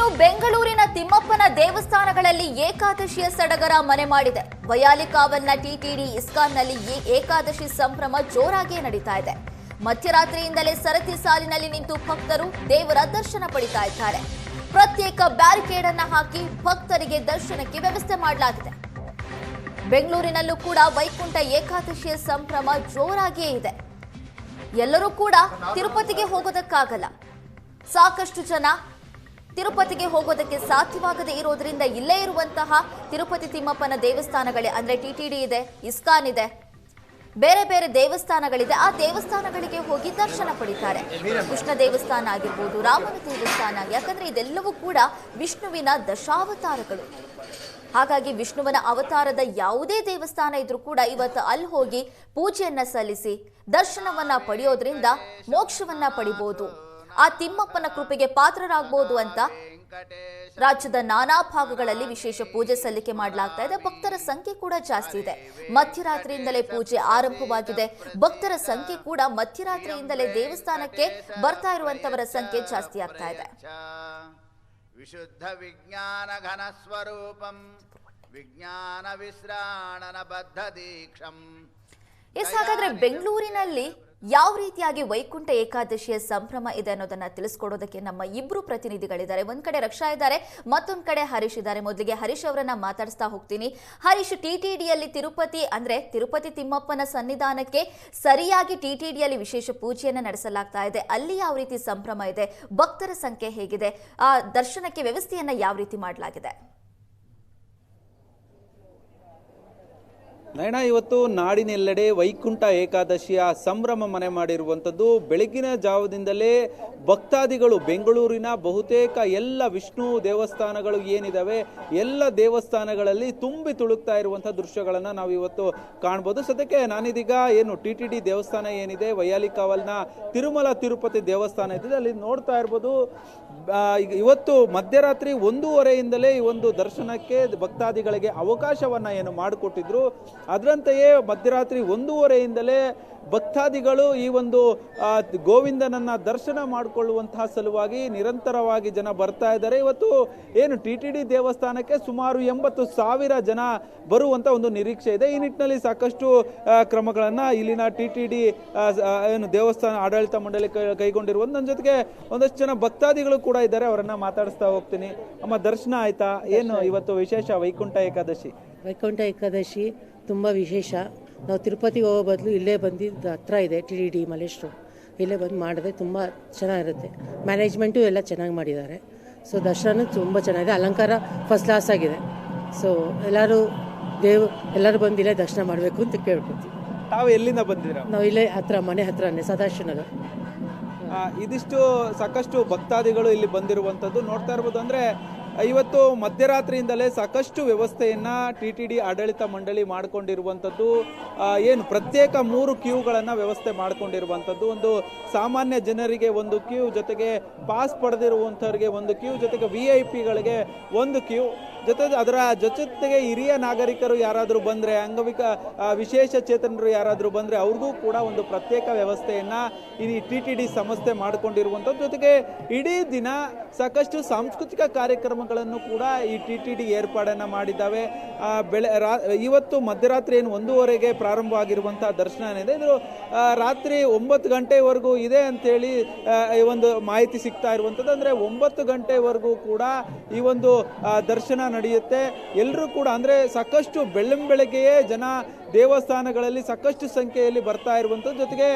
ಇನ್ನು ಬೆಂಗಳೂರಿನ ತಿಮ್ಮಪ್ಪನ ದೇವಸ್ಥಾನಗಳಲ್ಲಿ ಏಕಾದಶಿಯ ಸಡಗರ ಮನೆ ಮಾಡಿದೆ. ವಯಾಲಿಕಾವಲ್ನ ಟಿಟಿಡಿ ಇಸ್ಕಾನ್ನಲ್ಲಿ ಈ ಏಕಾದಶಿ ಸಂಭ್ರಮ ಜೋರಾಗಿಯೇ ನಡೀತಾ ಇದೆ. ಮಧ್ಯರಾತ್ರಿಯಿಂದಲೇ ಸರತಿ ಸಾಲಿನಲ್ಲಿ ನಿಂತು ಭಕ್ತರು ದೇವರ ದರ್ಶನ ಪಡಿತಾ ಇದ್ದಾರೆ. ಪ್ರತ್ಯೇಕ ಬ್ಯಾರಿಕೇಡ್ ಅನ್ನ ಹಾಕಿ ಭಕ್ತರಿಗೆ ದರ್ಶನಕ್ಕೆ ವ್ಯವಸ್ಥೆ ಮಾಡಲಾಗಿದೆ. ಬೆಂಗಳೂರಿನಲ್ಲೂ ಕೂಡ ವೈಕುಂಠ ಏಕಾದಶಿಯ ಸಂಭ್ರಮ ಜೋರಾಗಿಯೇ ಇದೆ. ಎಲ್ಲರೂ ಕೂಡ ತಿರುಪತಿಗೆ ಹೋಗೋದಕ್ಕಾಗಲ್ಲ. ಸಾಕಷ್ಟು ಜನ ತಿರುಪತಿಗೆ ಹೋಗೋದಕ್ಕೆ ಸಾಧ್ಯವಾಗದೇ ಇರೋದ್ರಿಂದ ಇಲ್ಲೇ ಇರುವಂತಹ ತಿರುಪತಿ ತಿಮ್ಮಪ್ಪನ ದೇವಸ್ಥಾನಗಳೇ, ಅಂದ್ರೆ ಟಿಟಿಡಿ ಇದೆ, ಇಸ್ಕಾನ್ ಇದೆ, ಬೇರೆ ಬೇರೆ ದೇವಸ್ಥಾನಗಳಿದೆ. ಆ ದೇವಸ್ಥಾನಗಳಿಗೆ ಹೋಗಿ ದರ್ಶನ ಪಡಿತಾರೆ. ಕೃಷ್ಣ ದೇವಸ್ಥಾನ ಆಗಿರ್ಬೋದು, ರಾಮನ ದೇವಸ್ಥಾನ ಯಾಕಂದ್ರೆ ಇದೆಲ್ಲವೂ ಕೂಡ ವಿಷ್ಣುವಿನ ದಶಾವತಾರಗಳು. ಹಾಗಾಗಿ ವಿಷ್ಣುವನ ಅವತಾರದ ಯಾವುದೇ ದೇವಸ್ಥಾನ ಇದ್ರೂ ಕೂಡ ಇವತ್ತು ಅಲ್ಲಿ ಹೋಗಿ ಪೂಜೆಯನ್ನ ಸಲ್ಲಿಸಿ, ದರ್ಶನವನ್ನ ಪಡೆಯೋದ್ರಿಂದ ಮೋಕ್ಷವನ್ನ ಪಡಿಬಹುದು ಆ ತಿಮ್ಮಪ್ಪನ ಕೃಪೆಗೆ ಪಾತ್ರರಾಗಬಹುದು ಅಂತ ರಾಜ್ಯದ ನಾನಾ ಭಾಗಗಳಲ್ಲಿ ವಿಶೇಷ ಪೂಜೆ ಸಲ್ಲಿಕೆ ಮಾಡಲಾಗ್ತಾ ಇದೆ. ಭಕ್ತರ ಸಂಖ್ಯೆ ಕೂಡ ಜಾಸ್ತಿ ಇದೆ. ಮಧ್ಯರಾತ್ರಿಯಿಂದಲೇ ಪೂಜೆ ಆರಂಭವಾಗಿದೆ. ಭಕ್ತರ ಸಂಖ್ಯೆ ಕೂಡ ಮಧ್ಯರಾತ್ರಿಯಿಂದಲೇ ದೇವಸ್ಥಾನಕ್ಕೆ ಬರ್ತಾ ಇರುವಂತವರ ಸಂಖ್ಯೆ ಜಾಸ್ತಿ ಆಗ್ತಾ ಇದೆ. ವಿಶುದ್ಧ ವಿಜ್ಞಾನ ಘನ ಸ್ವರೂಪಂ ವಿಜ್ಞಾನ ವಿಶ್ರಾಣನ ಬದ್ಧ ದೀಕ್ಷಂ. ಎಸ್ ಹಾಗಾದ್ರೆ ಬೆಂಗಳೂರಿನಲ್ಲಿ ಯಾವ ರೀತಿಯಾಗಿ ವೈಕುಂಠ ಏಕಾದಶಿಯ ಸಂಭ್ರಮ ಇದೆ ಅನ್ನೋದನ್ನ ತಿಳಿಸ್ಕೊಡೋದಕ್ಕೆ ನಮ್ಮ ಇಬ್ರು ಪ್ರತಿನಿಧಿಗಳಿದ್ದಾರೆ. ಒಂದ್ ಕಡೆ ರಕ್ಷಾ ಇದ್ದಾರೆ, ಮತ್ತೊಂದ್ ಕಡೆ ಹರೀಶ್ ಇದ್ದಾರೆ. ಮೊದಲಿಗೆ ಹರೀಶ್ ಅವರನ್ನ ಮಾತಾಡಿಸ್ತಾ ಹೋಗ್ತೀನಿ. ಹರೀಶ್ ಟಿಟಿಡಿಯಲ್ಲಿ ತಿರುಪತಿ ಅಂದ್ರೆ ತಿರುಪತಿ ತಿಮ್ಮಪ್ಪನ ಸನ್ನಿಧಾನಕ್ಕೆ ಸರಿಯಾಗಿ ಟಿಟಿಡಿಯಲ್ಲಿ ವಿಶೇಷ ಪೂಜೆಯನ್ನ ನಡೆಸಲಾಗ್ತಾ ಇದೆ. ಅಲ್ಲಿ ಯಾವ ರೀತಿ ಸಂಭ್ರಮ ಇದೆ, ಭಕ್ತರ ಸಂಖ್ಯೆ ಹೇಗಿದೆ, ಆ ದರ್ಶನಕ್ಕೆ ವ್ಯವಸ್ಥೆಯನ್ನ ಯಾವ ರೀತಿ ಮಾಡಲಾಗಿದೆ? ನಯನ, ಇವತ್ತು ನಾಡಿನೆಲ್ಲೆಡೆ ವೈಕುಂಠ ಏಕಾದಶಿಯ ಸಂಭ್ರಮ ಮನೆ ಮಾಡಿರುವಂಥದ್ದು. ಬೆಳಗಿನ ಜಾವದಿಂದಲೇ ಭಕ್ತಾದಿಗಳು ಬೆಂಗಳೂರಿನ ಬಹುತೇಕ ಎಲ್ಲ ವಿಷ್ಣು ದೇವಸ್ಥಾನಗಳು ಏನಿದ್ದಾವೆ ಎಲ್ಲ ದೇವಸ್ಥಾನಗಳಲ್ಲಿ ತುಂಬಿ ತುಳುಕ್ತಾ ಇರುವಂಥ ದೃಶ್ಯಗಳನ್ನು ನಾವು ಇವತ್ತು ಕಾಣ್ಬೋದು. ಸದ್ಯಕ್ಕೆ ನಾನಿದೀಗ ಏನು ಟಿ ಟಿ ಡಿ ದೇವಸ್ಥಾನ ಏನಿದೆ ವೈಯಾಲಿ ಕಾವಲ್ನ ತಿರುಮಲ ತಿರುಪತಿ ದೇವಸ್ಥಾನ ಇದ್ದಿದೆ ಅಲ್ಲಿ ನೋಡ್ತಾ ಇರ್ಬೋದು ಇವತ್ತು ಮಧ್ಯರಾತ್ರಿ ಒಂದೂವರೆಯಿಂದಲೇ ಈ ಒಂದು ದರ್ಶನಕ್ಕೆ ಭಕ್ತಾದಿಗಳಿಗೆ ಅವಕಾಶವನ್ನು ಏನು ಮಾಡಿಕೊಟ್ಟಿದ್ರು. ಅದರಂತೆಯೇ ಮಧ್ಯರಾತ್ರಿ ಒಂದೂವರೆಯಿಂದಲೇ ಭಕ್ತಾದಿಗಳು ಈ ಒಂದು ಗೋವಿಂದನನ್ನು ದರ್ಶನ ಮಾಡಿಕೊಳ್ಳುವಂತಹ ಸಲುವಾಗಿ ನಿರಂತರವಾಗಿ ಜನ ಬರ್ತಾ ಇದ್ದಾರೆ. ಇವತ್ತು ಏನು ಟಿ ಟಿ ಡಿ ದೇವಸ್ಥಾನಕ್ಕೆ ಸುಮಾರು ಎಂಬತ್ತು ಸಾವಿರ ಜನ ಬರುವಂಥ ಒಂದು ನಿರೀಕ್ಷೆ ಇದೆ. ಈ ನಿಟ್ಟಿನಲ್ಲಿ ಸಾಕಷ್ಟು ಕ್ರಮಗಳನ್ನು ಇಲ್ಲಿನ ಟಿ ಟಿ ಡಿ ಏನು ದೇವಸ್ಥಾನ ಆಡಳಿತ ಮಂಡಳಿ ಕೈಗೊಂಡಿರುವಂಥ ನನ್ನ ಜೊತೆಗೆ ಒಂದಷ್ಟು ಜನ ಭಕ್ತಾದಿಗಳು ಕೂಡ ಇದ್ದಾರೆ. ಅವರನ್ನು ಮಾತಾಡಿಸ್ತಾ ಹೋಗ್ತೀನಿ. ಅಮ್ಮ ದರ್ಶನ ಆಯ್ತಾ? ಏನು ಇವತ್ತು ವಿಶೇಷ ವೈಕುಂಠ ಏಕಾದಶಿ? ವೈಕುಂಠ ಏಕಾದಶಿ. ತುಂಬ ವಿಶೇಷ. ನಾವು ತಿರುಪತಿಗೆ ಹೋಗೋ ಬದಲು ಇಲ್ಲೇ ಬಂದಿದ್ದು ಹತ್ರ ಇದೆ ಟಿ ಡಿ ಡಿ ಮಲೇಶ್ರು ಇಲ್ಲೇ ಬಂದು ಮಾಡಿದ್ರೆ ತುಂಬ ಚೆನ್ನಾಗಿರುತ್ತೆ. ಮ್ಯಾನೇಜ್ಮೆಂಟು ಎಲ್ಲ ಚೆನ್ನಾಗಿ ಮಾಡಿದ್ದಾರೆ. ಸೊ ದರ್ಶನ ತುಂಬ ಚೆನ್ನಾಗಿದೆ. ಅಲಂಕಾರ ಫಸ್ಟ್ ಕ್ಲಾಸ್ ಆಗಿದೆ. ಸೊ ಎಲ್ಲರೂ ದೇವ್ ಎಲ್ಲರೂ ಬಂದು ಇಲ್ಲೇ ದರ್ಶನ ಮಾಡಬೇಕು ಅಂತ ಕೇಳ್ಕೊತೀವಿ. ತಾವು ಎಲ್ಲಿಂದ ಬಂದಿದ್ದೀರಾ? ನಾವು ಇಲ್ಲೇ ಹತ್ರ ಮನೆ ಹತ್ರನೇ ಸದಾಶಿವನಗರ. ಇದಿಷ್ಟು ಸಾಕಷ್ಟು ಭಕ್ತಾದಿಗಳು ಇಲ್ಲಿ ಬಂದಿರುವಂಥದ್ದು ನೋಡ್ತಾ ಇರ್ಬೋದು. ಅಂದ್ರೆ ಇವತ್ತು ಮಧ್ಯರಾತ್ರಿಯಿಂದಲೇ ಸಾಕಷ್ಟು ವ್ಯವಸ್ಥೆಯನ್ನು ಟಿ ಟಿ ಡಿ ಆಡಳಿತ ಮಂಡಳಿ ಮಾಡಿಕೊಂಡಿರುವಂಥದ್ದು ಏನು ಪ್ರತ್ಯೇಕ ಮೂರು ಕ್ಯೂಗಳನ್ನು ವ್ಯವಸ್ಥೆ ಮಾಡಿಕೊಂಡಿರುವಂಥದ್ದು. ಒಂದು ಸಾಮಾನ್ಯ ಜನರಿಗೆ ಒಂದು ಕ್ಯೂ ಜೊತೆಗೆ ಪಾಸ್ ಪಡೆದಿರುವಂಥವ್ರಿಗೆ ಒಂದು ಕ್ಯೂ ಜೊತೆಗೆ ವಿ ಐ ಪಿಗಳಿಗೆ ಒಂದು ಕ್ಯೂ ಜೊತೆ ಅದರ ಜೊತೆಗೆ ಹಿರಿಯ ನಾಗರಿಕರು ಯಾರಾದರೂ ಬಂದರೆ, ಅಂಗವಿಕ ವಿಶೇಷ ಚೇತನರು ಯಾರಾದರೂ ಬಂದರೆ ಅವ್ರಿಗೂ ಕೂಡ ಒಂದು ಪ್ರತ್ಯೇಕ ವ್ಯವಸ್ಥೆಯನ್ನು ಈ ಟಿ ಟಿ ಡಿ ಸಂಸ್ಥೆ ಮಾಡಿಕೊಂಡಿರುವಂಥದ್ದು. ಜೊತೆಗೆ ಇಡೀ ದಿನ ಸಾಕಷ್ಟು ಸಾಂಸ್ಕೃತಿಕ ಕಾರ್ಯಕ್ರಮಗಳನ್ನು ಕೂಡ ಈ ಟಿ ಟಿ ಡಿ ಏರ್ಪಾಡನ್ನು ಮಾಡಿದ್ದಾವೆ. ಬೆಳೆ, ರಾ, ಇವತ್ತು ಮಧ್ಯರಾತ್ರಿ ಏನು ಒಂದೂವರೆಗೆ ಪ್ರಾರಂಭ ಆಗಿರುವಂಥ ದರ್ಶನ ಏನಿದೆ, ಇದು ರಾತ್ರಿ ಒಂಬತ್ತು ಗಂಟೆವರೆಗೂ ಇದೆ ಅಂತೇಳಿ ಒಂದು ಮಾಹಿತಿ ಸಿಗ್ತಾ ಇರುವಂಥದ್ದು. ಅಂದರೆ ಒಂಬತ್ತು ಗಂಟೆವರೆಗೂ ಕೂಡ ಈ ಒಂದು ದರ್ಶನ ನಡೆಯುತ್ತೆ. ಎಲ್ಲರೂ ಕೂಡ ಅಂದರೆ ಸಾಕಷ್ಟು ಬೆಳ್ಳಂ ಬೆಳಗ್ಗೆಯೇ ಜನ ದೇವಸ್ಥಾನಗಳಲ್ಲಿ ಸಾಕಷ್ಟು ಸಂಖ್ಯೆಯಲ್ಲಿ ಬರ್ತಾ ಇರುವಂಥದ್ದು. ಜೊತೆಗೆ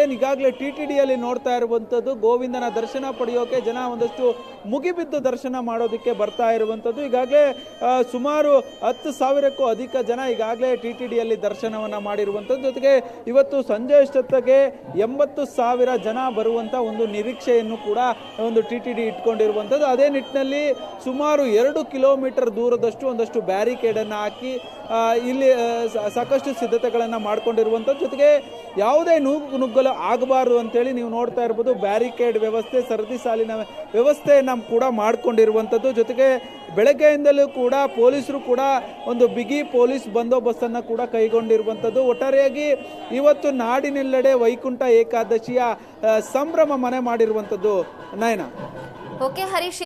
ಏನು ಈಗಾಗಲೇ ಟಿ ಟಿ ಡಿಯಲ್ಲಿ ನೋಡ್ತಾ ಇರುವಂಥದ್ದು, ಗೋವಿಂದನ ದರ್ಶನ ಪಡೆಯೋಕೆ ಜನ ಒಂದಷ್ಟು ಮುಗಿಬಿದ್ದು ದರ್ಶನ ಮಾಡೋದಕ್ಕೆ ಬರ್ತಾ ಇರುವಂಥದ್ದು. ಈಗಾಗಲೇ ಸುಮಾರು ಹತ್ತು ಸಾವಿರಕ್ಕೂ ಅಧಿಕ ಜನ ಈಗಾಗಲೇ ಟಿ ಟಿ ಡಿಯಲ್ಲಿ ದರ್ಶನವನ್ನು ಮಾಡಿರುವಂಥದ್ದು. ಜೊತೆಗೆ ಇವತ್ತು ಸಂಜೆ ಅಷ್ಟೊತ್ತಿಗೆ ಎಂಬತ್ತು ಸಾವಿರ ಜನ ಬರುವಂಥ ಒಂದು ನಿರೀಕ್ಷೆಯನ್ನು ಕೂಡ ಒಂದು ಟಿ ಟಿ ಡಿ ಇಟ್ಕೊಂಡಿರುವಂಥದ್ದು. ಅದೇ ನಿಟ್ಟಿನಲ್ಲಿ ಸುಮಾರು ಎರಡು ಕಿಲೋಮೀಟರ್ ದೂರದಷ್ಟು ಒಂದಷ್ಟು ಬ್ಯಾರಿಕೇಡನ್ನು ಹಾಕಿ ಇಲ್ಲಿ ಸಾಕಷ್ಟು ಸಿದ್ಧತೆಗಳನ್ನು ಮಾಡ್ಕೊಂಡಿರುವಂಥದ್ದು. ಜೊತೆಗೆ ಯಾವುದೇ ನೂಗು ನುಗ್ಗಲು ಆಗಬಾರ್ದು ಅಂತೇಳಿ ನೀವು ನೋಡ್ತಾ ಇರ್ಬೋದು, ಬ್ಯಾರಿಕೇಡ್ ವ್ಯವಸ್ಥೆ, ಸರದಿ ಸಾಲಿನ ವ್ಯವಸ್ಥೆಯನ್ನು ಕೂಡ ಮಾಡಿಕೊಂಡಿರುವಂಥದ್ದು. ಜೊತೆಗೆ ಬೆಳಗ್ಗೆಯಿಂದಲೂ ಕೂಡ ಪೊಲೀಸರು ಕೂಡ ಒಂದು ಬಿಗಿ ಪೊಲೀಸ್ ಬಂದೋಬಸ್ತನ್ನು ಕೂಡ ಕೈಗೊಂಡಿರುವಂಥದ್ದು. ಒಟ್ಟಾರೆಯಾಗಿ ಇವತ್ತು ನಾಡಿನೆಲ್ಲೆಡೆ ವೈಕುಂಠ ಏಕಾದಶಿಯ ಸಂಭ್ರಮ ಮನೆ ಮಾಡಿರುವಂಥದ್ದು. Nayana. Okay Harish